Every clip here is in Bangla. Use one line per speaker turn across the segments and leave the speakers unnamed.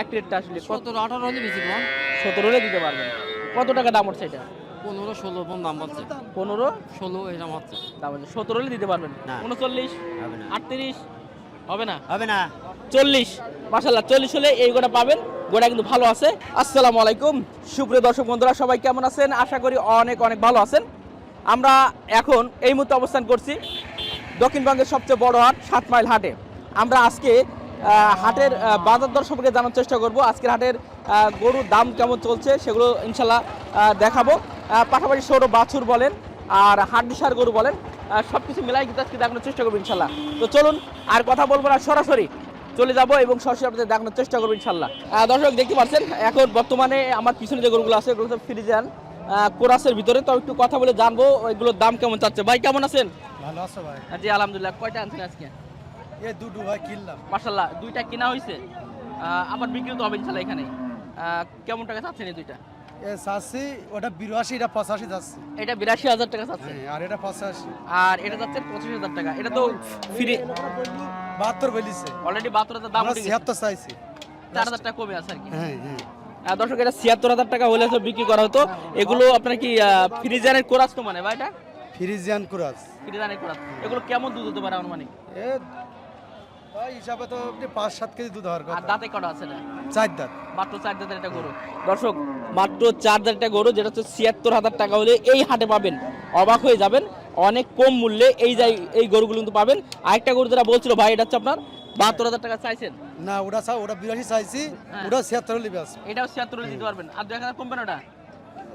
এক রেটটা আসলে
সতেরো আঠারো হলে বেশি কম
সতেরো হলে দিতে পারবেন। কত টাকা দাম হচ্ছে এটা?
পনেরো ষোলো পন দাম পাচ্ছে
পনেরো?
ষোলো এরকম হচ্ছে।
দাম হচ্ছে সতেরো হলে দিতে পারবেন।
না।
উনচল্লিশ
হবে না।
আটত্রিশ হবে না?
হবে না।
চল্লিশ। মাসাল্লাহ চল্লিশ হলে এই গোটা পাবেন। গোটা কিন্তু ভালো আছে। আসসালামু আলাইকুম। সুপ্রিয় দর্শক বন্ধুরা সবাই কেমন আছেন? আশা করি অনেক অনেক ভালো আছেন। আমরা এখন এই মুহূর্তে অবস্থান করছি দক্ষিণবঙ্গের সবচেয়ে বড় হাট সাত মাইল হাটে। আমরা আজকে হাটের বাজার দর সম্পর্কে জানার চেষ্টা করব। আজকের হাটের গরুর দাম কেমন চলছে সেগুলো ইনশাল্লাহ দেখাবো। পাশাপাশি সৌর বাছুর বলেন আর হাড্ডিসার গরু বলেন সব কিছু মিলাই কিন্তু আজকে দেখানোর চেষ্টা করব ইনশাল্লাহ। তো চলুন আর কথা বলব না সরাসরি চলে যাব এবং সরাসরি আপনাদের দেখানোর চেষ্টা করব ইনশাল্লাহ। দর্শক দেখতে পাচ্ছেন এখন বর্তমানে আমার পিছনে যে গরুগুলো আছে এগুলো সব ফ্রিজান কোরাসের ভিতরে। তো একটু কথা বলে জানব এগুলোর দাম কেমন চাচ্ছে? ভাই কেমন আছেন?
ভালো আছো ভাই?
জি আলহামদুলিল্লাহ কয়টা আনছেন আজকে?
এ দুটো ভাই কিনলাম।
মার্শাল্লাহ দুইটা কেনা হয়েছে আবার বিক্রি তো হবে ইনশাল্লাহ এখানে। কেমন টাকা চাচ্ছেন এই দুইটা?
এ চাচ্ছি ওটা বিরাশি এটা পঁচাশি যাচ্ছে
এটা বিরাশি হাজার টাকা চাচ্ছে
হ্যাঁ, আর এটা পঁচাশি।
আর এটা যাচ্ছে পঁচিশ হাজার টাকা। এটা তো ফ্রি
বাহাত্তর বলিছে।
অলরেডি বাহাত্তর হাজার দাম
আমরা ছিয়াত্তর চাইছি।
চার হাজার টাকা কমে আছে আর কি।
হ্যাঁ হ্যাঁ।
দর্শক এটা ছিয়াত্তর হাজার টাকা হলে তো বিক্রি করা হতো। এগুলো আপনার কি ফ্রিজারের কোরাস তো মানে ভাই এটা?
ফ্রিজিয়ান কুরাস।
ফ্রিজারের কোরাস। এগুলো কেমন দুধ হতে পারে অনুমানিক
এ হিসাবে তো আপনি পাঁচ সাত কেজি দুধ হওয়ার
আর
কথা।
দাঁতে কটা আছে না
চার দাঁত।
মাত্র চার দাঁতের একটা গরু। দর্শক মাত্র চার দাঁতের একটা গরু যেটা হচ্ছে ছিয়াত্তর হাজার টাকা হলে এই হাটে পাবেন। অবাক হয়ে যাবেন অনেক কম মূল্যে এই যাই এই গরুগুলো কিন্তু পাবেন। আরেকটা গরু যেটা বলছিল ভাই এটা হচ্ছে আপনার বাহাত্তর হাজার টাকা চাইছেন।
না ওটা চা ওটা বিরাশি চাইছি
হ্যাঁ।
ওটা ছিয়াত্তর হলে ব্যাস
এটাও ছিয়াত্তর দিতে পারবেন। আর দু এক হাজার কমবে না ওটা?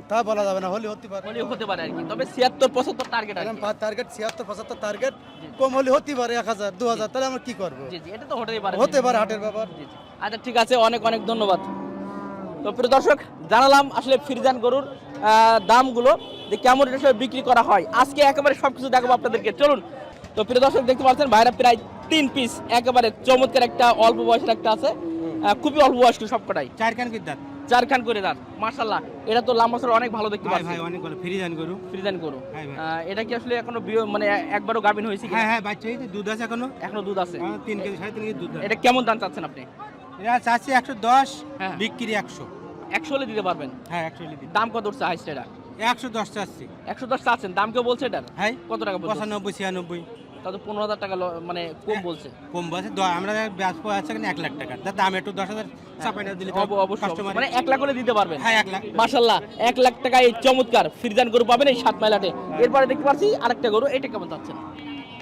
তা বলা যাবে না হলে হতে পারে।
হতে পারে আর কি তবে ছিয়াত্তর পঁচাত্তর টার্গেট আর
টার্গেট ছিয়াত্তর পঁচাত্তর টার্গেট কম হলে হতে পারে এক হাজার দু হাজার তাহলে আমরা কি করব?
জি জি এটা তো হতেই পারে।
হতে পারে হাটের ব্যাপার।
জি, জি। আচ্ছা ঠিক আছে অনেক অনেক ধন্যবাদ। তো প্রিয় দর্শক জানালাম আসলে ফিরজান গরুর দামগুলো যে কেমন আসলে বিক্রি করা হয়। আজকে একেবারে সব কিছু দেখাবো আপনাদেরকে। চলুন তো প্রিয় দর্শক দেখতে পাচ্ছেন ভাইরা প্রায় তিন পিস একেবারে চমৎকার একটা অল্প বয়সের একটা আছে। খুবই অল্প বয়স্ক সবকটাই।
চার কান বিদ্যাত
চার খান করে দাঁত মার্শাল্লাহ এটা তো লাম্বা অনেক ভালো দেখতে পাচ্ছি।
ভাই অনেক ভালো। গরু।
ফ্রিজান গরু।
হ্যাঁ,
এটা কি আসলে এখনও মানে একবারও গাভিন হয়েছে
হ্যাঁ হ্যাঁ বাচ্চা যে দুধ আছে এখনও।
এখনও দুধ আছে।
তিন কেজি সাড়ে তিন কেজি দুধ
এটা কেমন দাম চাচ্ছেন আপনি?
এটা চাচ্ছি একশো দশ
হ্যাঁ।
বিক্রি একশো।
একশো হলে দিতে পারবেন?
হ্যাঁ একশো লিটার
দাম কত উঠছে হাইস্ট এটা?
একশো দশ চাচ্ছি।
একশো দশ চাচ্ছেন দাম কেউ বলছে এটার?
হ্যাঁ।
কত টাকা
পঁচানব্বই ছিয়ানব্বই।
তাতে পনেরো হাজার টাকা মানে কম বলছে।
কম বয়সে দ- আমরা ব্যস্ত আছে এক লাখ টাকা। তার দাম একটু দশ হাজার
মানে এক লাখ করে দিতে পারবেন।
হ্যাঁ এক লাখ।
মার্শাল্লাহ এক লাখ টাকা এই চমৎকার ফ্রিজান গরু পাবেন এই সাত মাইলাটে এরপরে দেখতে পাচ্ছি আরেকটা গরু এটা কেমন চাচ্ছেন?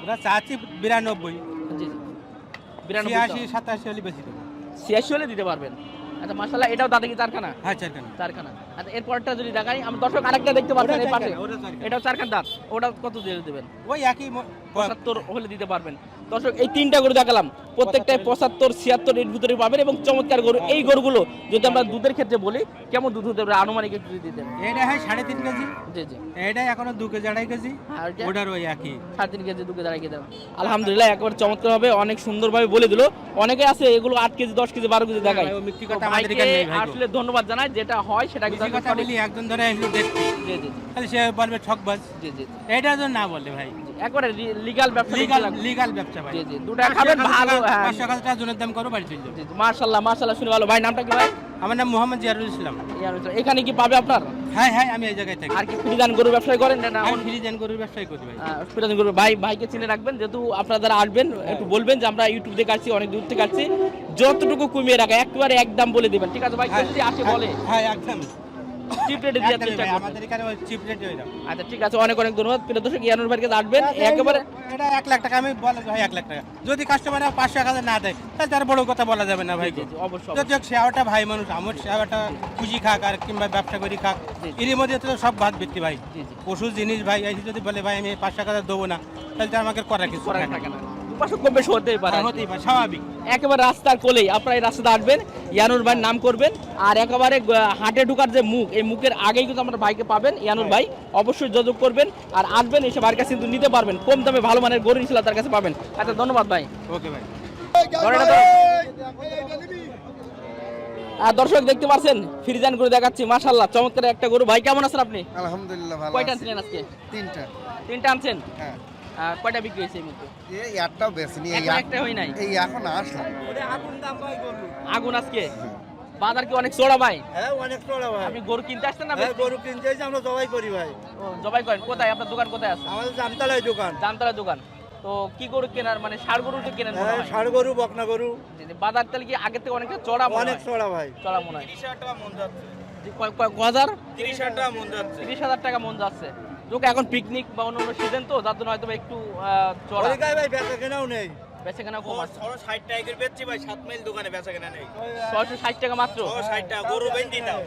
ওরা চাচ্ছি বিরানব্বই।
জি জি। বিরানব্বই
সাতাশি হলে বেশি
ছিয়াশি হলে দিতে পারবেন। আচ্ছা মার্শাল্লাহ এটাও দাদা কি চারখানা?
হ্যাঁ চার কান
চারখানা। আচ্ছা এরপরটা যদি দেখাই আমি দর্শক আরেকটা দেখতে পাচ্ছেন এই পাশে। এটাও চারখান। দাঁত ওটা কত দিয়ে দেবেন?
ওই একই
পঁচাত্তর হলে দিতে পারবেন। দর্শক এই তিনটা গরু দেখালাম। প্রত্যেকটাই পঁচাত্তর। ছিয়াত্তর এর ভিতরে পাবেন এবং চমৎকার গরু। এই গরুগুলো যদি আমরা দুধের ক্ষেত্রে বলি কেমন দুধ হতে পারে? আনুমানিক একটু যদি দিতেন
এটা হয় সাড়ে তিন কেজি।
জি জি।
এটা এখনও দু কেজি আড়াই কেজি। ওটার ওই একই।
সাড়ে তিন কেজি দু কেজি আড়াই কেজি আলহামদুলিল্লাহ একবার চমৎকার হবে। অনেক সুন্দরভাবে বলে দিল। অনেকে আছে এগুলো আট কেজি দশ কেজি বারো কেজি দেখায়।
গো।
আসলে ধন্যবাদ জানাই যেটা হয় সেটা।
একজন ধরে দেখতে।
জি জি
সে বলবে ঠকবাজ।
জি জি।
এটা যেন না বলে ভাই।
একবারে ব্যবসা
ব্যবসা ভাই।
জি জি দুটা খাবেন ভালো হ্যাঁ।
পাঁচশো টাকা জনের দাম করো বাড়ি চলে যাও।
জি মার্শাল্লাহ মার্শাল্লাহ শুনে ভালো। ভাই নামটা কি ভাই?
আমার নাম মোহাম্মদ জিয়ারুল ইসলাম।
ভিতরে। এখানে কি পাবে আপনার?
হ্যাঁ হ্যাঁ আমি এই জায়গায় থাকি।
আর কি ব্যবসায় করেন না
আমি গরুর ব্যবসায় করি ভাই।
ফ্রিজান গরু ভাই ভাইকে চিনে রাখবেন যেহেতু আপনারা যারা আসবেন একটু বলবেন যে আমরা ইউটিউব থেকে আসছি অনেক দূর থেকে আসছি। যতটুকু কমিয়ে রাখা একবারে একদম বলে দিবেন। ঠিক আছে ভাই যদি আসে বলে
হ্যাঁ একদম।
চিপ রেটে দেওয়ার চেষ্টা
ভাই, আমাদের এখানে চিপ রেট ওই দাম
আচ্ছা ঠিক আছে অনেক অনেক ধন্যবাদ। প্রিয় দর্শক ইয়ানুর ভাইয়ের কাছে আসবেন একেবারে
এটা এক লাখ টাকা আমি বলে ভাই এক লাখ টাকা। যদি কাস্টমার পাঁচশো এক না দেয় তাহলে তার বড় কথা বলা যাবে না ভাই
অবশ্যই
যদি সেওয়াটা ভাই মানুষ আমার সেওয়াটা খুশি খাক আর কিংবা ব্যবসা করি খাক। এর মধ্যে তো সব ভাত বৃত্তি ভাই। পশু জিনিস ভাই যদি বলে ভাই আমি পাঁচশো টাকা দেবো না তাহলে আমাকে করার কিছু
করার
থাকে
থাকে না। দুপাশে কম বেশি হতেই পারে
হতেই পারে স্বাভাবিক।
একেবারে রাস্তার কোলেই আপনারা এই রাস্তাতে আসবেন ইয়ানুর ভাইয়ের নাম করবেন আর একেবারে হাটে ঢুকার যে মুখ এই মুখের আগেই কিন্তু আপনার ভাইকে পাবেন ইয়ানুর ভাই অবশ্যই যোগাযোগ করবেন আর আসবেন এসে ভাইয়ের কাছে কিন্তু নিতে পারবেন কম দামে ভালো মানের গরু ইনশাল্লাহ তার কাছে পাবেন। আচ্ছা ধন্যবাদ ভাই।
ওকে ভাই।
দর্শক দেখতে পাচ্ছেন ফিরিজান গরু দেখাচ্ছি মাশাল্লাহ চমৎকার একটা গরু। ভাই কেমন আছেন আপনি?
আলহামদুলিল্লাহ ভালো
কয়টা। আনছিলেন আজকে?
তিনটা।
তিনটা আনছেন?
হ্যাঁ।
কয়টা বিক্রি হয়েছে এই
একটাও বেশি নি
একটা হয় নাই?
এই এখন আসলাম
আগুন আজকে? বাজার কি অনেক চড়া ভাই?
হ্যাঁ অনেক চড়া ভাই।
আপনি গরু কিনতে আসছেন না
হ্যাঁ গরু কিনতে এসে আমরা জবাই করি ভাই।
ও, জবাই করেন। কোথায়? আপনার দোকান কোথায় আছে?
আমাদের জামতলায় দোকান।
জামতলা দোকান। তো কি গরু কেনার? মানে ষাড় গরু তো কেনেন মনে
হ্যাঁ ষাড় গরু বকনা গরু।
বাজার তাহলে কি আগের থেকে অনেকটা চড়া
অনেক? চড়া ভাই।
চড়া মনে হয়। জি, কয়- কয়- কয় হাজার?
তিরিশ হাজার টাকা মন যাচ্ছে।
তিরিশ হাজার টাকা মন যাচ্ছে। যোগ এখন পিকনিক বা অন্য অন্য সিজন তো যার জন্য হয়তো একটু চড়া।
ভাই বেচা কেনাও নেই।
বেচে কেনা কম আছে।
ষাট টাকা বেচছি ভাই সাত মাইল দোকানে বেচা কেনা নেই।
ছয়শো ষাট টাকা মাত্র?
ষাট টাকা গরু বেঞ্চি দাও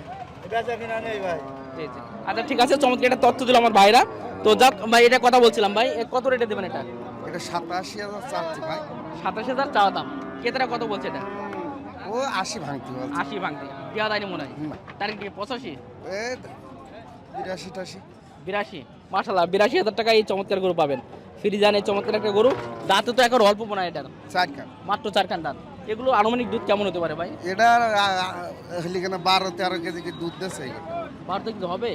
বেচা কেনা নেই ভাই।
জি জি। আচ্ছা ঠিক আছে চমৎকার একটা তথ্য দিল আমার ভাইরা। তো যাক ভাই এটা কথা বলছিলাম ভাই কত রেটে দেবেন এটা?
এটা সাতাশি হাজার চাচ্ছি ভাই।
চাওয়া দাম। কেতারা কত বলছে এটা?
ও আশি ভাঙতি বলছে।
আশি ভাঙতে। দেওয়া দেয়নি মনে হয়।
না।
তারিখ কি পঁচাশি?
এ বিরাশি টাশি
বিরাশি। মাসাল্লাহ বিরাশি হাজার টাকা এই চমৎকার গরু পাবেন। ফ্রিজান এই চমৎকার একটা গরু। দাঁতে তো এখন অল্প মনে হয় এটার
চার কান
মাত্র চারখান দাঁত। এগুলো আনুমানিক দুধ কেমন হতে পারে ভাই?
এটা হলে কেন বারো তেরো কেজি কি দুধ দিচ্ছে।
বাড়তে কিন্তু হবে?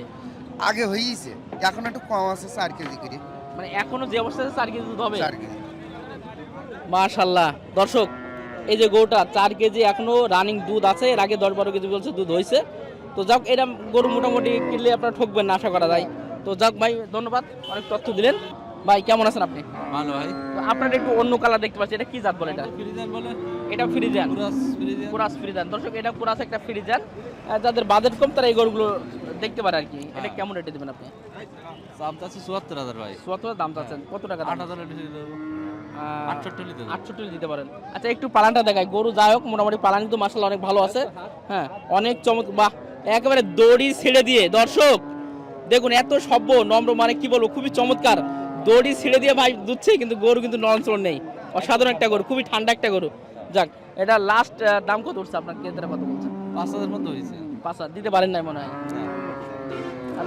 আগে হয়েছে এখন একটু কম আছে চার কেজি করে।
মানে এখনও যে অবস্থা আছে চার কেজি দুধ হবে?
চার কেজি।
মাশাল্লাহ দর্শক এই যে গরুটা চার কেজি এখনও রানিং দুধ আছে। এর আগে দশ বারো কেজি বলছে দুধ হয়েছে। তো যাক এরম গরু মোটামুটি কিনলে আপনারা ঠকবেন না আশা করা যায়। তো যাক ভাই ধন্যবাদ। অনেক তথ্য দিলেন। ভাই কেমন আছেন আপনি?
ভালো ভাই।
আপনার একটু অন্য কালার দেখতে পাচ্ছি এটা কি জাত বলে এটা?
ফ্রিজার বলে।
এটা ফ্রিজান
ফ্রিজার
কুরাস ফ্রিজান দর্শক এটা কুরাস একটা ফ্রিজান যাদের বাজেট কম তারা এই গরুগুলো দেখতে পারে আর কি এটা কেমন রেটে দেবেন আপনি?
দাম চাচ্ছি চুয়াত্তর হাজার ভাই।
কত দাম চাচ্ছেন। কত টাকা?
আট হাজার আটষট্টি
দিতে পারেন। আচ্ছা একটু পালানটা দেখায় গরু যাই হোক মোটামুটি পালান কিন্তু মাসাল অনেক ভালো আছে। হ্যাঁ অনেক চমক বাহ একেবারে দড়ি ছেড়ে দিয়ে। দর্শক দেখুন এত সভ্য নম্র মানে কি বলব খুবই চমৎকার। দড়ি ছিঁড়ে দিয়ে ভাই দুচ্ছে কিন্তু গরু কিন্তু নড়চড় নেই। অসাধারণ একটা গরু খুবই ঠান্ডা একটা গরু। যাক এটা লাস্ট দাম কত উঠছে আপনার কেন্দ্রে কত বলছে
পাঁচ হাজার মতো হয়েছে।
পাঁচ হাজার দিতে পারেন নাই মনে হয়।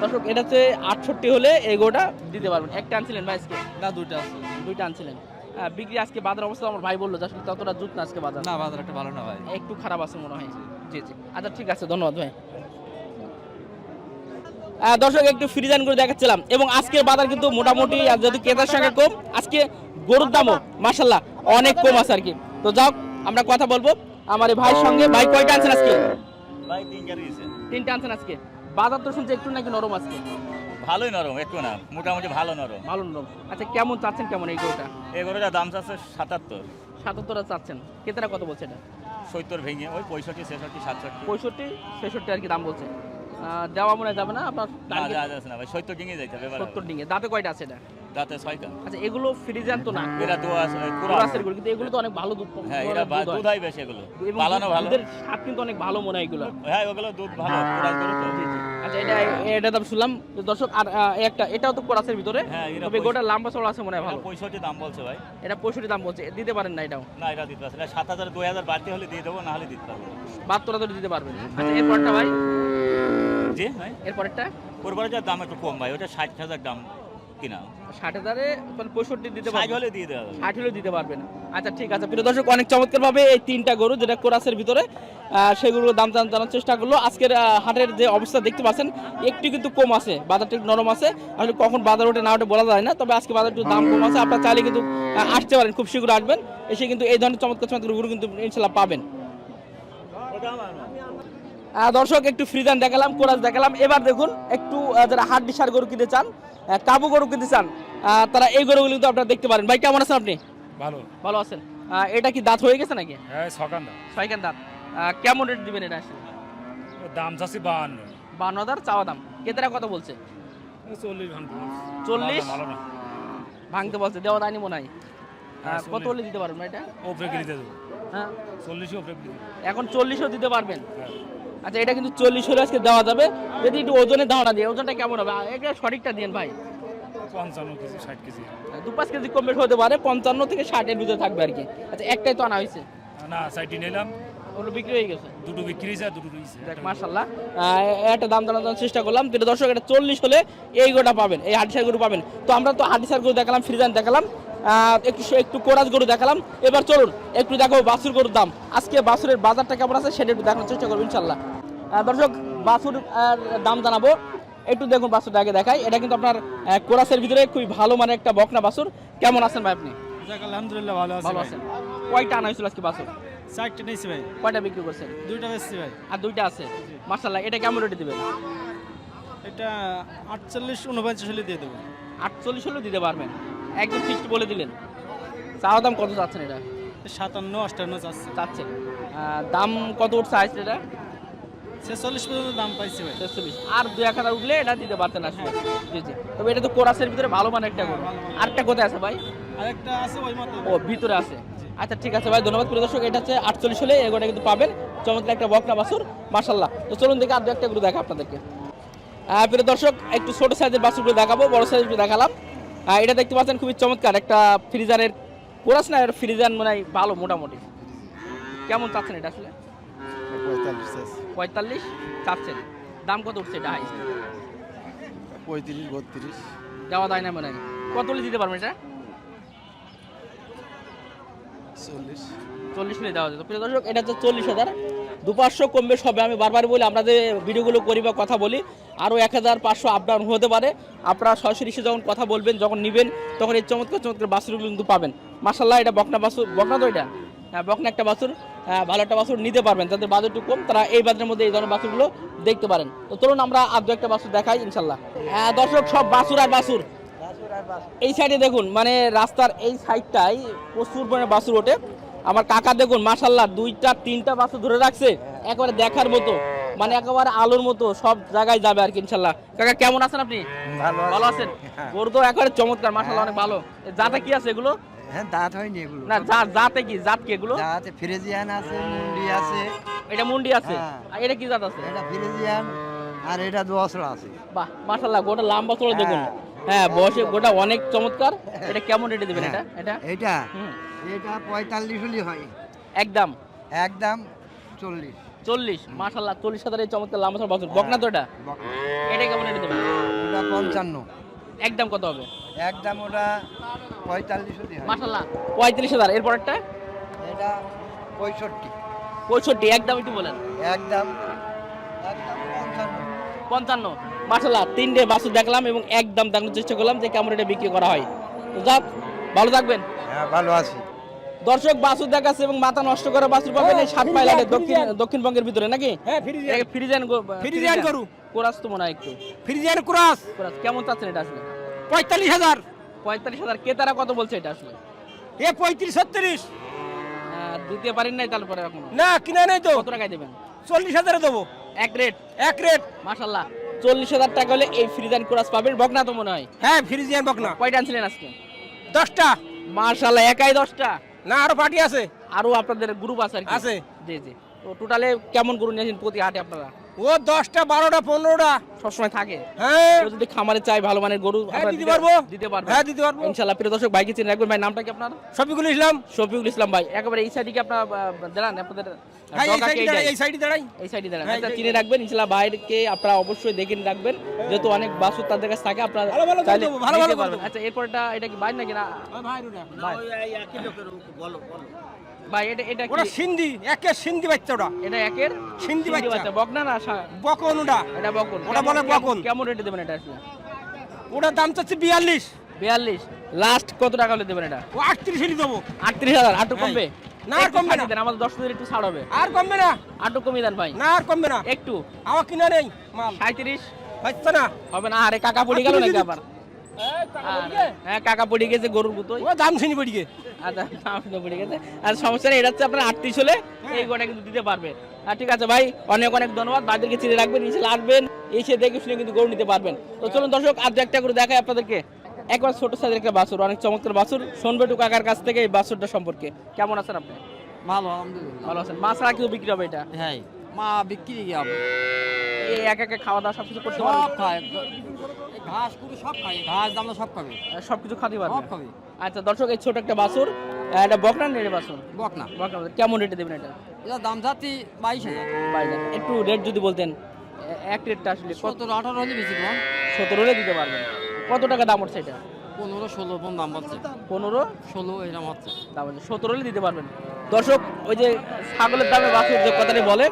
দর্শক এটা হচ্ছে আটষট্টি হলে এই গরুটা দিতে পারবেন। একটা আনছিলেন ভাই আজকে?
না দুইটা আছে।
দুইটা আনছিলেন। আহ, বিক্রি আজকে বাজার অবস্থা আমার ভাই বলল আসলে ততটা জুত না আজকে বাজার।
না বাজার একটা ভালো না ভাই।
একটু খারাপ আছে মনে হয়। জি জি। আচ্ছা ঠিক আছে ধন্যবাদ ভাই। দর্শক একটু ফ্রিজান করে দেখাচ্ছিলাম। এবং আজকের বাজার কিন্তু মোটামুটি যেহেতু ক্রেতার সংখ্যা কম আজকে গরুর দামও মাসাল্লাহ অনেক কম আছে আর কি। তো যাও আমরা কথা বলব। আমার এই ভাইয়ের সঙ্গে ভাই কয়টা আনছেন আজকে? তিনটা আনছেন আজকে। বাজার তো শুনছি একটু নাকি নরম আজকে।
ভালোই নরম একটু না মোটামুটি ভালো নরম।
ভালো নরম। আচ্ছা কেমন চাচ্ছেন কেমন এই গরুটা?
এগুলোর দাম চাচ্ছে সাতাত্তর।
সাতাত্তর চাচ্ছেন। ক্রেতারা কত বলছে এটা?
সত্তর ভেঙে ওই পঁয়ষট্টি ছেষট্টি সাতষট্টি।
পঁয়ষট্টি ছেষট্টি আর কি দাম বলছে। দেওয়া মনে যাবে না আপনার
না না ভাই সত্তর ডিঙে যাইতে হবে
সত্তর ডিঙে দাঁতে কয়টা আছে এটা?
দাঁতে ছয়টা।
আচ্ছা এগুলো ফ্রিজান তো না?
এরা দু আছে পুরো
কিন্তু এগুলো তো অনেক ভালো দুধ
হ্যাঁ এরা দুধ হয় বেশি এগুলো। পালানো ভালো।
দুধের স্বাদ কিন্তু অনেক ভালো মনে হয় এগুলো।
হ্যাঁ ওগুলো দুধ ভালো পুরা গরু তো।
জি জি। আচ্ছা এটা এটা দাম শুনলাম দর্শক আর একটা এটাও তো কোরাসের ভিতরে
হ্যাঁ,
তবে গোটা লম্বা চড়া আছে মনে হয় ভালো।
দাম বলছে ভাই।
এটা পঁয়ষট্টি দাম বলছে দিতে পারেন না এটাও?
না এটা দিতে পারছে না। সাত হাজার দুই হাজার বাড়তি হলে দিয়ে দেবো না হলে দিতে পারব না।
বাহাত্তর হাজার দিতে পারবেন। আচ্ছা এরপরটা ভাই?
জি ভাই।
এরপরেরটা?
যা দাম একটু কম ভাই। ওটা ষাট হাজার দাম কিনা।
ষাট হাজারে তাহলে পঁয়ষট্টি দিতে
ষাট হলে দিয়ে দেওয়া
ষাট হলেও দিতে পারবেন আচ্ছা ঠিক আছে। প্রিয় দর্শক অনেক চমৎকার ভাবে এই তিনটা গরু যেটা কোরাসের ভিতরে সেগুলোর দাম জানার চেষ্টা করল। আজকের হাটের যে অবস্থা দেখতে পাচ্ছেন একটু কিন্তু কম আছে। বাজারটা একটু নরম আছে। আসলে কখন বাজার ওঠে না ওঠে বলা যায় না। তবে আজকে বাজার একটু দাম কম আছে। আপনার চাইলে কিন্তু আসতে পারেন। খুব শীঘ্র আসবেন। এসে কিন্তু এই ধরনের চমৎকার চমৎকার গরু কিন্তু ইনশাল্লাহ পাবেন। দর্শক একটু ফ্রিজান দেখালাম কোরাস দেখালাম। এবার দেখুন একটু যারা হাট ডিসার গরু কিনতে চান কাবু গরু কিনতে চান তারা এই গরুগুলো কিন্তু আপনারা দেখতে পারেন। ভাই কেমন আছেন আপনি?
ভালো।
ভালো আছেন। এটা কি দাঁত হয়ে গেছে নাকি?
হ্যাঁ দাম
ছয়খান দাঁত। কেমন রেট দিবেন এটা আসলে?
দাম চাচ্ছি বাহান্ন।
বান্ন হাজার চাওয়া দাম। কেতারা কত বলছে?
চল্লিশ
চল্লিশ? ভাঙতে বলছে দেওয়া দায়নি মনে হয় কত। হলে দিতে পারবেন এটা?
ওপরে গিয়ে দেবো।
হ্যাঁ।
চল্লিশে ওপরে
এখন চল্লিশও দিতে পারবেন?
হ্যাঁ।
আচ্ছা এটা কিন্তু চল্লিশ হলে আজকে দেওয়া যাবে। যদি একটু ওজনের ধারণা দিয়ে ওজনটা কেমন হবে? এটা সঠিকটা দিন ভাই।
পঞ্চান্ন কেজি ষাট কেজি।
দু পাঁচ কেজি কম হতে পারে পঞ্চান্ন থেকে ষাটের ভিতরে থাকবে আর কি। আচ্ছা একটাই তো আনা হয়েছে।
না সাইডে নিলাম।
ওগুলো বিক্রি হয়ে গেছে?
দুটো বিক্রি যায় দুটো রয়েছে।
দেখ মার্শাল্লাহ একটা দাম জানার চেষ্টা করলাম। কিন্তু দর্শক এটা চল্লিশ হলে এই গোটা পাবেন এই হাডিসার গরু পাবেন। তো আমরা তো হাডিসার গরু দেখালাম ফ্রিজান দেখালাম। একটু একটু কোরাজ গরু দেখালাম। এবার চলুন একটু দেখো বাসুর গরুর দাম। আজকে বাসুরের বাজারটা কেমন আছে সেটা একটু দেখানোর চেষ্টা করব ইনশাল্লাহ দর্শক বাসুর দাম জানাব। একটু দেখুন বাসুরটা আগে দেখাই। এটা কিন্তু আপনার কোরাসের ভিতরে খুবই ভালো মানে একটা বকনা বাসুর কেমন আছেন ভাই আপনি?
আলহামদুলিল্লাহ ভালো
ভালো আছেন। কয়টা আনা হয়েছিল আজকে বাসুর
চারটে নিয়েছি ভাই।
কয়টা বিক্রি করছেন?
দুইটা ভাই।
আর দুইটা আছে? মার্শাল্লাহ এটা কেমন রেটে দিবেন?
এটা আটচল্লিশ উনপঞ্চাশ হলে দিয়ে দেবো।
আটচল্লিশ হলেও দিতে পারবেন। একদম ফিক্সড বলে দিলেন। চাওয়া দাম কত চাচ্ছেন এটা?
সাতান্ন আটান্ন যাচ্ছে
চাচ্ছেন। দাম কত উঠছে আসছে এটা?
ছেচল্লিশ পর্যন্ত দাম পাইছি ভাই।
ছেচল্লিশ। আর দুই এক হাজার উঠলে এটা দিতে পারতেন আসলে। জি জি। তবে এটা তো কোরাসের ভিতরে ভালো মানে একটা গরু। আরেকটা কোথায় আছে ভাই?
আরেকটা আছে ওই মতো
ও ভিতরে আছে। আচ্ছা ঠিক আছে ভাই ধন্যবাদ প্রিয় দর্শক। এটা হচ্ছে আটচল্লিশ হলে এগুলো কিন্তু পাবেন। চমৎকার একটা বকনা বাসুর মাসাল্লাহ তো চলুন দেখে আর দু একটা গরু দেখা আপনাদেরকে। প্রিয় দর্শক একটু ছোট সাইজের বাসুরগুলো দেখাবো বড় সাইজগুলো দেখালাম। এটা দেখতে পাচ্ছেন খুবই চমৎকার। একটা ফ্রিজারের কোরাস না ফ্রিজার মনে হয় ভালো মোটামুটি। কেমন চাচ্ছেন এটা আসলে?
পঁয়তাল্লিশ
পঁয়তাল্লিশ চাচ্ছেন। দাম কত উঠছে এটা হাইস্ট
পঁয়ত্রিশ বত্রিশ।
দেওয়া যায় না মনে হয়। কত দিতে পারবেন এটা?
চল্লিশ।
চল্লিশ মিনিট দেওয়া যেত প্রিয় দর্শক এটা হচ্ছে চল্লিশ হাজার। দু পাঁচশো কমবে সবে আমি বারবার বলি আমরা যে ভিডিওগুলো করি বা কথা বলি আরও এক হাজার পাঁচশো আপ ডাউন হতে পারে। আপনারা সরাসরি এসে যখন কথা বলবেন যখন নেবেন তখন এই চমৎকার চমৎকার বাছুরগুলো কিন্তু পাবেন। মাসাল্লাহ এটা বকনা বাছুর বকনা তো এটা? হ্যাঁ বকনা একটা বাছুর হ্যাঁ, ভালো একটা বাছুর নিতে পারবেন। যাদের বাজেট একটু কম তারা এই বাজারের মধ্যে এই ধরনের বাছুরগুলো দেখতে পারেন। তো চলুন আমরা আর দু একটা বাছুর দেখাই ইনশাল্লাহ হ্যাঁ, দর্শক সব বাছুর আর বাছুর এই সাইডে দেখুন মানে রাস্তার এই সাইডটাই প্রচুর পরিমাণে বাছুর ওঠে। আমার কাকা দেখুন মাসাল্লাহ দুইটা তিনটা বাছুর ধরে রাখছে একেবারে দেখার মতো মানে একেবারে আলোর মতো সব জায়গায় যাবে আর কি ইনশাল্লাহ কাকা কেমন আছেন আপনি? ভালো আছেন? গরু তো একেবারে চমৎকার মাসাল্লাহ অনেক ভালো। জাতে কি আছে এগুলো?
হ্যাঁ দাঁত হয়নি এগুলো।
না জাত জাতে কি? জাত কি এগুলো?
দাঁতে ফ্রিজিয়ান আছে মুন্ডি আছে।
এটা মুন্ডি আছে?
হ্যাঁ।
আর এটা কি জাত আছে?
এটা ফ্রিজিয়ান আর এটা দোসরা আছে।
বাহ মাসাল্লাহ গোটা লম্বা চলে দেখুন। হ্যাঁ বয়সে গোটা অনেক চমৎকার। এটা কেমন রেটে দেবেন এটা? এটা?
এটা। এটা পঁয়তাল্লিশ হলি হয়।
একদম।
একদম চল্লিশ।
চল্লিশ মাসাল্লাহ চল্লিশ হাজার এই চমৎকার লাম্বা বাছুর বকনা তো এটা? এটা কেমন রেটে দেবেন?
ওটা পঞ্চান্ন।
একদম কত হবে?
একদম ওটা পঁয়তাল্লিশ হলি হয়।
মাসাল্লাহ পঁয়ত্রিশ হাজার। এরপরেরটা
এটা পঁয়ষট্টি।
পঁয়ষট্টি একদম একটু বলেন।
একদম একদম পঞ্চান্ন।
পঞ্চান্ন। মাসাল্লাহ তিনটে বাছুর দেখলাম এবং একদম দেখানোর চেষ্টা করলাম যে কেমন রেটে বিক্রি করা হয়। তো যাক ভালো থাকবেন।
হ্যাঁ ভালো আছি।
দর্শক বাছুর দেখাচ্ছে এবং মাথা নষ্ট করা বাছুর পাবেন এই সাত মাইলাটে দক্ষিণ দক্ষিণবঙ্গের ভিতরে নাকি?
হ্যাঁ
ফ্রিজেন
ফ্রিজিয়ান গরু।
কোরাস তো মনে হয় একটু।
Friesian cross.
কোরাস কেমন চাচ্ছেন এটা আসলে?
পঁয়তাল্লিশ হাজার।
পঁয়তাল্লিশ হাজার ক্রেতারা কত বলছে এটা আসলে?
এ পঁয়ত্রিশ ছত্রিশ।
দিতে পারেন নাই তারপরে এখনও।
না কিনা নেই তো।
কত টাকায় দেবেন?
চল্লিশ হাজারে দেবো।
এক রেট?
এক রেট।
মাশাল্লাহ চল্লিশ হাজার টাকা হলে এই ফ্রিজান কোরাস পাবেন। বকনা তো মনে হয়?
হ্যাঁ ফ্রিজিয়ান বকনা।
কয়টা আনছিলেন আজকে?
দশটা।
মার্শাল্লাহ একাই দশটা?
না আরও পার্টি আছে।
আরও আপনাদের গ্রুপ আছে আর কি?
আছে।
জি জি। তো টোটালে কেমন গরু নিয়েছেন প্রতি হাটে আপনারা?
ও দশটা বারোটা পনেরোটা।
সবসময় থাকে।
হ্যাঁ।
যদি খামারে চাই ভালো মানের গরু
হ্যাঁ, দিতে পারব।
দিতে পারবেন
হ্যাঁ দিতে পারব।
ইনশাল্লাহ প্রিয় দর্শক ভাইকে চিনে রাখবেন। ভাই নামটা কি আপনার?
শফিকুল ইসলাম।
শফিকুল ইসলাম ভাই একেবারে এই সাইডে কি আপনার দাঁড়ান আপনাদের
এই সাইডে দাঁড়াই? এই সাইডে
দাঁড়ান। আচ্ছা চিনে রাখবেন। ইনশাল্লাহ ভাইকে আপনারা অবশ্যই দেখে রাখবেন। যেহেতু অনেক বাসু তাদের কাছে থাকে আপনারা
ভালো ভালো
চাইলে। আচ্ছা এরপরটা এটা কি ভাই নাকি না? ভাই ভাই এটা এটা
ওটা
কি?
সিন্ধি একের সিন্ধি বাচ্চা ওটা
এটা একের
সিন্ধি বাচ্চা।
বকনা না
বকন ওটা।
এটা বকন।
ওটা বলে বকন।
কেমন রেটে দেবেন এটা আসলে?
ওটার দাম চাচ্ছে বিয়াল্লিশ।
বিয়াল্লিশ। লাস্ট কত টাকা হলে দেবেন এটা?
ও আটত্রিশ হলি দেবো।
আটত্রিশ হাজার আটটু। কমবে?
না, আর কমবে না।
দেন আমাদের দশ হাজার একটু ছাড় হবে।
আর কমবে না।
আটটু কমিয়ে দেন ভাই।
না আর কমবে না।
একটু।
আমার কিনা নেই মাল।
সাঁত্রিশ
বাচ্চা না।
হবে না আরে কাকা পড়ে গেল নাকি আবার? হ্যাঁ কাকা পড়ে গেছে গরুর গুতোই
দাম শুনি পড়ি
আচ্ছা দাম গেছে। আর সমস্যা নেই এটা হচ্ছে আপনার আটত্রিশ হলে এই গোটা কিন্তু দিতে পারবে। আর ঠিক আছে ভাই অনেক অনেক ধন্যবাদ। ভাইদেরকে চিনে রাখবেন আসবেন এসে দেখে শুনে কিন্তু গরু নিতে পারবেন। তো চলুন দর্শক আজ একটা করে দেখাই আপনাদেরকে। একবার ছোট সাইজের একটা বাছুর অনেক চমৎকার বাছুর। শোনবেটু কাকার কাছ থেকে এই বাছুরটা সম্পর্কে। কেমন আছেন আপনি?
ভালো আলহামদুলিল্লাহ।
ভালো আছেন। মা ছাড়া কেউ বিক্রি হবে এটা?
হ্যাঁ মা বিক্রি গিয়ে
এই এক একে খাওয়া দাওয়া সবকিছু করতে
সব খায়। ঘাস করে সব খায় ঘাস দামলা সব খাবে।
সবকিছু খাতে
সব
পারবে
খাবে।
আচ্ছা দর্শক এই ছোট একটা বাছুর এটা বকনা নেড়ে বাছুর বকনা। বাছুর। কেমন রেটে দেবেন এটা?
এটা দাম যাচ্ছি বাইশ হাজার।
বাইরে একটু রেট যদি বলতেন এক রেটটা আসলে
সতেরো আঠারো হলে বেশি কম
সতেরো হলে দিতে পারবেন। কত টাকা দাম হচ্ছে এটা?
পনেরো ষোলো পন দাম পাচ্ছে
পনেরো?
ষোলো এরকম হচ্ছে।
দাম হচ্ছে সতেরো হলে দিতে পারবেন। দর্শক ওই যে ছাগলের দামে বাছুর যে কথাটি বলে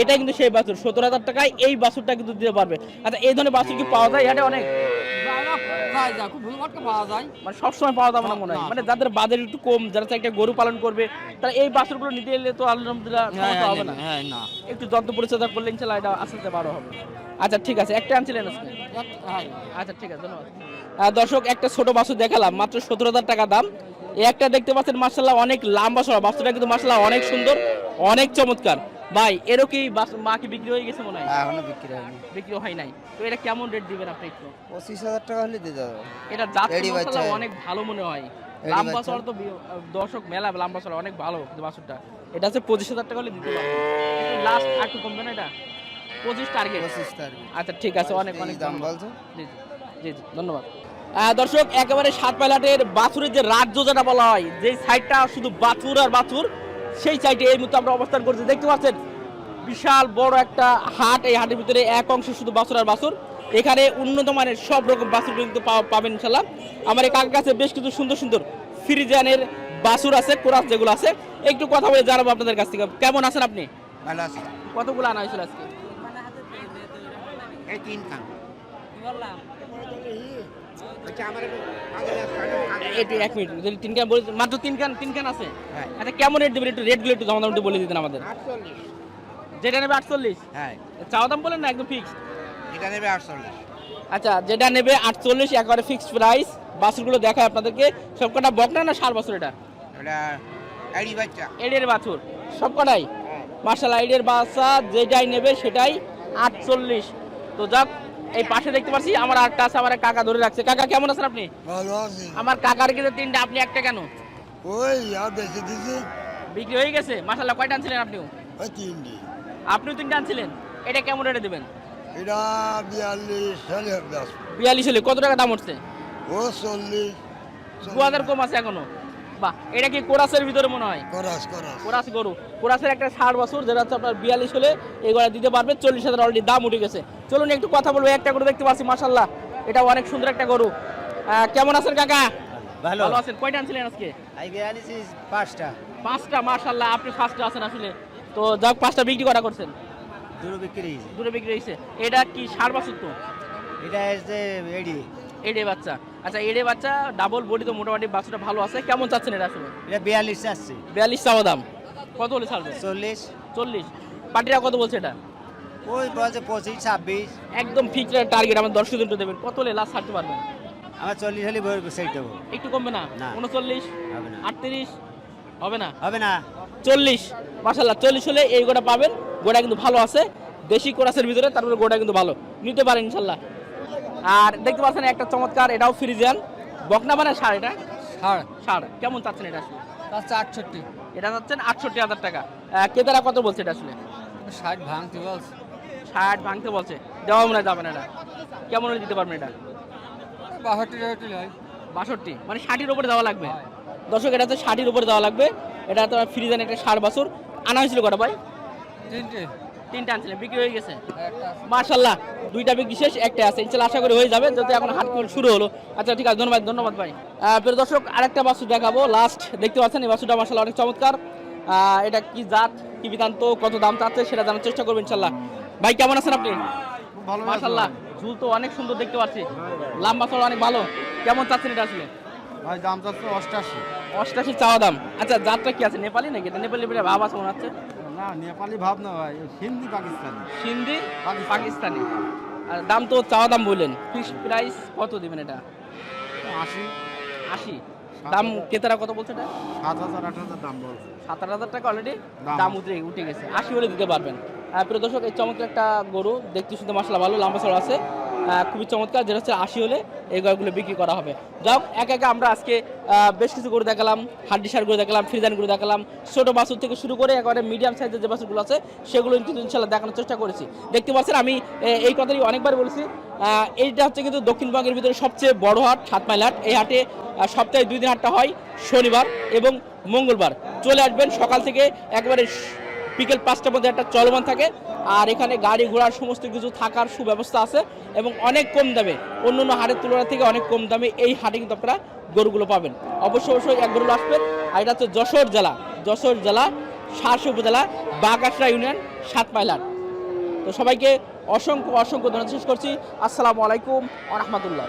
এটা কিন্তু সেই বাছুর সতেরো হাজার টাকায় এই বাছুরটা কিন্তু দিতে পারবে। আচ্ছা এই ধরনের বাছুর কি পাওয়া যায়? এটা অনেক। মানে সবসময় পাওয়া যাবে না মনে হয়। মানে যাদের বাজেট একটু কম যারা একটা গরু পালন করবে তারা এই বাছুরগুলো নিতে এলে তো আলহামদুলিল্লাহ সমস্যা হবে না।
হ্যাঁ
একটু যত্ন পরিচর্যা করলে ইনশাল্লাহ এটা আস্তে আস্তে বড় হবে। আচ্ছা ঠিক আছে একটা আনছিলেন আজকে? আচ্ছা ঠিক আছে ধন্যবাদ। দর্শক একটা ছোট বাছুর দেখালাম মাত্র সতেরো হাজার টাকা দাম। একটা দেখতে পাচ্ছেন মার্শাল্লাহ অনেক লম্বা সরা বাছুরটা কিন্তু মার্শাল্লাহ অনেক সুন্দর অনেক চমৎকার। ভাই এরও কি মা কি বিক্রি হয়ে গেছে মনে হয়?
এখনও বিক্রি হয়নি।
বিক্রি হয় নাই। তো এটা কেমন রেট দিবেন আপনি একটু?
পঁচিশ হাজার টাকা হলে দিয়ে দেবো।
এটা জাত। অনেক ভালো মনে হয়। লাম্বা। সর তো দর্শক মেলা লাম্বা সর অনেক ভালো কিন্তু বাছুরটা। এটা হচ্ছে পঁচিশ হাজার টাকা হলে দিতে পারব। লাস্ট আর একটু কমবে না এটা? পঁচিশ টার্গেট
পঁচিশ তারিখ
আচ্ছা ঠিক আছে অনেক অনেক
দাম। বলছো?
জি জি জি জি ধন্যবাদ। দর্শক একেবারে সাত পাইলাটের বাছুরের যে রাজ্য যেটা বলা হয় যে সাইডটা শুধু বাছুর আর বাছুর সেই সাইডে এই মুহূর্তে আমরা অবস্থান করছি। দেখতে পাচ্ছেন বিশাল বড় একটা হাট। এই হাটের ভিতরে এক অংশ শুধু বাছুর আর বাছুর। এখানে উন্নত মানের সব রকম বাছুর কিন্তু পাবেন ইনশাল্লাহ আমার এই কাকার কাছে বেশ কিছু সুন্দর সুন্দর ফ্রিজানের বাছুর আছে কোরাস যেগুলো আছে। একটু কথা বলে জানাব আপনাদের কাছ থেকে। কেমন আছেন আপনি?
ভালো আছে।
কতগুলো আনা হয়েছিল আজকে?
এই তিন খান
একটু এক মিনিট যদি তিন বলে মাত্র তিন কান তিন কান আছে?
হ্যাঁ।
আচ্ছা কেমন রেট দেবেন? একটু রেটগুলো একটু দাম একটু বলে দিতেন আমাদের। যেটা নেবে আটচল্লিশ?
হ্যাঁ।
চাওয়া দাম বলেন না একদম ফিক্সড
এটা নেবে আটচল্লিশ।
আচ্ছা যেটা নেবে আটচল্লিশ একেবারে ফিক্সড প্রাইস বাছুরগুলো দেখায় আপনাদেরকে। সবকটা বকনা না সার বছর এটা?
এটা এডি বাচ্চা।
এডের বাছুর। সবকটাই মার্শাল এডের বাচ্চা যেটাই নেবে সেটাই আটচল্লিশ। তো যাক এই পাশে দেখতে পাচ্ছি আমার আটটা আছে আমার কাকা ধরে রাখছে। কাকা কেমন আছেন আপনি?
ভালো আছে।
আমার কাকার কিন্তু তিনটা আপনি একটা কেন?
ওই আর বেশি দিছি।
বিক্রি হয়ে গেছে? মাসাল্লাহ কয়টা আনছিলেন আপনিও?
ওই তিনটি।
আপনিও তিনটা আনছিলেন? এটা কেমন রেটে দেবেন?
এটা বিয়াল্লিশ সালে
বিয়াল্লিশ হলে। কত টাকা দাম উঠছে?
ও চল্লিশ।
দু হাজার কম আছে এখনও। বাহ এটা কি কোরাসের ভিতরে মনে হয়?
করাস করাস।
কোরাস গরু। কোরাসের একটা ষাট বছর যেটা হচ্ছে আপনার বিয়াল্লিশ হলে এগুলো দিতে পারবে চল্লিশ হাজার অলরেডি দাম উঠে গেছে। চলুন একটু কথা বলব একটা গরু দেখতে পাচ্ছি মাসাল্লাহ এটা অনেক সুন্দর একটা গরু। কেমন আছেন কাকা?
ভালো।
ভালো আছেন? কয়টা আনছিলেন আজকে?
আই বিয়াল্লিশ পাঁচটা।
পাঁচটা মার্শাল্লাহ আপনি ফার্স্টে আছেন আসলে। তো যাক পাঁচটা বিক্রি করা করছেন।
দুটো বিক্রি
দূরে বিক্রি হয়েছে। এটা কি ষাট বছর তো?
এটা এসে এডি।
এডে বাচ্চা। আচ্ছা এডে বাচ্চা ডাবল বডি তো মোটামুটি বাচ্চাটা ভালো আছে। কেমন চাচ্ছেন এটা আসলে?
এটা বিয়াল্লিশ আসছে
বিয়াল্লিশ চাওয়া দাম। কত হলে ছাড়বে
চল্লিশ।
চল্লিশ। পার্টিরা কত বলছে এটা?
ওই বলছে পঁচিশ ছাব্বিশ।
একদম ফিক্সড টার্গেট আমার দর্শক দিন দেবেন। কত হলে লাস্ট ছাড়তে পারবেন?
আমার চল্লিশ হলে সেই দেবো
একটু কমবে না?
না।
উনচল্লিশ?
হবে না।
আটত্রিশ? হবে না?
হবে না।
চল্লিশ। মাসাল্লাহ চল্লিশ হলে এই গোটা পাবেন। গোটা কিন্তু ভালো আছে। দেশি কোরাসের ভিতরে তারপরে গোটা কিন্তু ভালো। নিতে পারেন ইনশাল্লাহ আর দেখতে পাচ্ছেন একটা চমৎকার এটাও ফ্রিজিয়ান। বকনা মানে সার এটা?
সার
সার কেমন চাচ্ছেন এটা আসলে?
আটষট্টি।
এটা চাচ্ছেন আটষট্টি হাজার টাকা। ক্রেতারা কত বলছে এটা আসলে?
ষাট ভাঙতে বলছে।
ষাট ভাঙতে বলছে। দেওয়া মনে হয় যাবে না এটা। কেমন হলে দিতে পারবেন এটা?
বাষট্টি
বাষট্টি। মানে ষাটির উপরে দেওয়া লাগবে? দর্শক এটা তো ষাটির উপরে দেওয়া লাগবে। এটা তো ফ্রিজান একটা ষাট বছর। আনা হয়েছিল কটা ভাই?
তিনটে।
তিনটা আনছিলেন বিক্রি হয়ে গেছে। মার্শাল্লাহ দুইটা বিক্রি শেষ একটা আছে। ইনশাল্লাহ আশা করি হয়ে যাবে। এখন হাট শুরু হলো। আচ্ছা ঠিক আছে ধন্যবাদ ধন্যবাদ ভাই। প্রিয় দর্শক আরেকটা বাসু দেখাবো। লাস্ট দেখতে পাচ্ছেন এই বাসুটা মার্শাল্লাহ অনেক চমৎকার। এটা কি জাত কি কত দাম চাচ্ছে সেটা জানার চেষ্টা করবেন ইনশাল্লাহ ভাই কেমন আছেন আপনি?
ভালো
মার্শাল্লাহ ঝুল তো অনেক সুন্দর দেখতে পাচ্ছি। লম্বা চড়া অনেক ভালো। কেমন চাচ্ছেন এটা আসলে?
ভাই দাম চাচ্ছে অষ্টাশি।
অষ্টাশি চাওয়া দাম। আচ্ছা জাতটা কি আছে? নেপালি নাকি? নেপালি ভাব আছে মনে হচ্ছে।
না নেপালি ভাব না ভাই হিন্দি পাকিস্তানি।
হিন্দি
পাকিস্তানি।
আর দাম তো চাওয়া দাম বললেন। ফিক্স প্রাইস কত দিবেন এটা?
আশি।
আশি। দাম ক্রেতারা কত বলছে এটা?
সাত হাজার আট হাজার দাম বলছে।
সাত আট হাজার টাকা অলরেডি
দাম।
উঠে উঠে গেছে। আশি হলে দিতে পারবেন। প্রিয় দর্শক এই চমৎকার একটা গরু। দেখতে শুনতে মশলা ভালো লম্বা চড়া আছে। খুবই চমৎকার, যেটা হচ্ছে আশি হলে এই গরুগুলো বিক্রি করা হবে। যাই হোক, একে একে আমরা আজকে বেশ কিছু গরু দেখালাম, হাড্ডি সার গরু দেখালাম ফ্রিজান গরু দেখালাম, ছোট বাছুর থেকে শুরু করে একেবারে মিডিয়াম সাইজের যে বাছুরগুলো আছে, সেগুলো কিন্তু ইনশাল্লাহ দেখানোর চেষ্টা করেছি। দেখতে পাচ্ছেন, আমি এই কথাই অনেকবার বলেছি এইটা হচ্ছে কিন্তু দক্ষিণবঙ্গের ভিতরে সবচেয়ে বড় হাট, সাত মাইল হাট। এই হাটে সপ্তাহে দুই দিন হাটটা হয়, শনিবার এবং মঙ্গলবার। চলে আসবেন সকাল থেকে একবারে বিকেল পাঁচটার মধ্যে একটা চলমান থাকে। আর এখানে গাড়ি ঘোড়ার সমস্ত কিছু থাকার সুব্যবস্থা আছে এবং অনেক কম দামে, অন্য অন্য হাটের তুলনা থেকে অনেক কম দামে এই হাটে কিন্তু আপনারা গরুগুলো পাবেন। অবশ্যই অবশ্যই এক গরু আসবেন আর এটা হচ্ছে যশোর জেলা যশোর জেলা সারসা উপজেলা বাগাসরা ইউনিয়ন, সাত মাইলার। তো সবাইকে অসংখ্য অসংখ্য ধন্যবাদ শেষ করছি। আসসালামু আলাইকুম আ রহমতুল্লাহ।